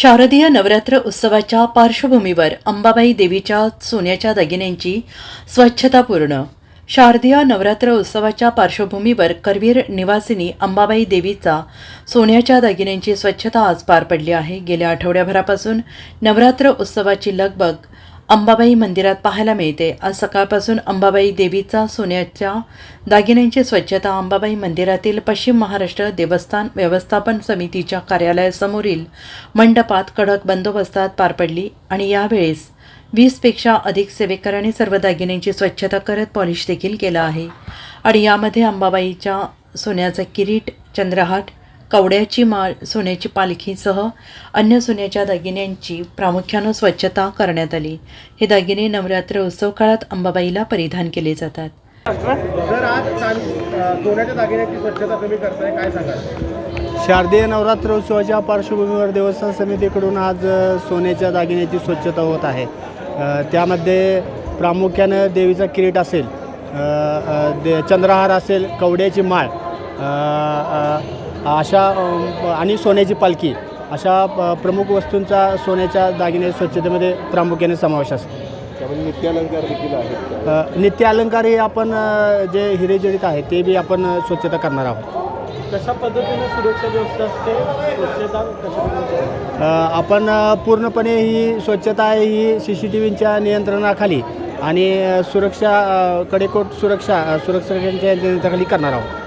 शारदीय नवरात्र उत्सवाच्या पार्श्वभूमीवर अंबाबाई देवीच्या सोन्याच्या दागिन्यांची स्वच्छता पूर्ण. शारदीय नवरात्र उत्सवाच्या पार्श्वभूमीवर करवीर निवासिनी अंबाबाई देवीचा सोन्याच्या दागिन्यांची स्वच्छता आज पार पडली आहे. गेल्या आठवड्याभरापासून नवरात्र उत्सवाची लगबग अंबाबाई मंदिरात पाहायला मिळते. आज सकाळपासून अंबाबाई देवीचा सोन्याच्या दागिन्यांची स्वच्छता अंबाबाई मंदिरातील पश्चिम महाराष्ट्र देवस्थान व्यवस्थापन समितीच्या कार्यालयासमोरील मंडपात कडक बंदोबस्तात पार पडली आणि यावेळेस वीसपेक्षा अधिक सेवेकरांनी सर्व दागिन्यांची स्वच्छता करत पॉलिश देखील केलं आहे. आणि यामध्ये अंबाबाईच्या सोन्याचा किरीट चंद्रहाट कवड्याची माळ सोन्याची पालखीसह अन्य सोन्याच्या दागिन्यांची प्रामुख्यानं स्वच्छता करण्यात आली. हे दागिने नवरात्र उत्सव काळात अंबाबाईला परिधान केले जातात. जर आज चांद अ, सोन्याच्या दागिन्याची स्वच्छता तुम्ही करताय काय सांगाल? शारदीय नवरात्र उत्सवाच्या पार्श्वभूमीवर देवस्थान समितीकडून आज सोन्याच्या दागिन्याची स्वच्छता होत आहे. त्यामध्ये प्रामुख्यानं देवीचा किरीट असेल दे चंद्रहार असेल कवड्याची माळ अशा आणि सोन्याची पालखी. अशा प्रमुख वस्तूंचा सोन्याच्या दागिने स्वच्छतेमध्ये प्रामुख्याने समावेश असतो. त्यामध्ये नित्य अलंकार देखील आहेत अ, नित्य अलंकार हे आपण जे हिरे जडित आहे ते बी आपण स्वच्छता करणार आहोत. कशा पद्धतीने सुरक्षा व्यवस्था असते? स्वच्छता कशा आपण पूर्णपणे ही स्वच्छता आहे ही सी सी टी व्हीच्या नियंत्रणाखाली आणि सुरक्षा कडेकोट सुरक्षा अ, सुरक्षकांच्या नियंत्रणाखाली करणार आहोत.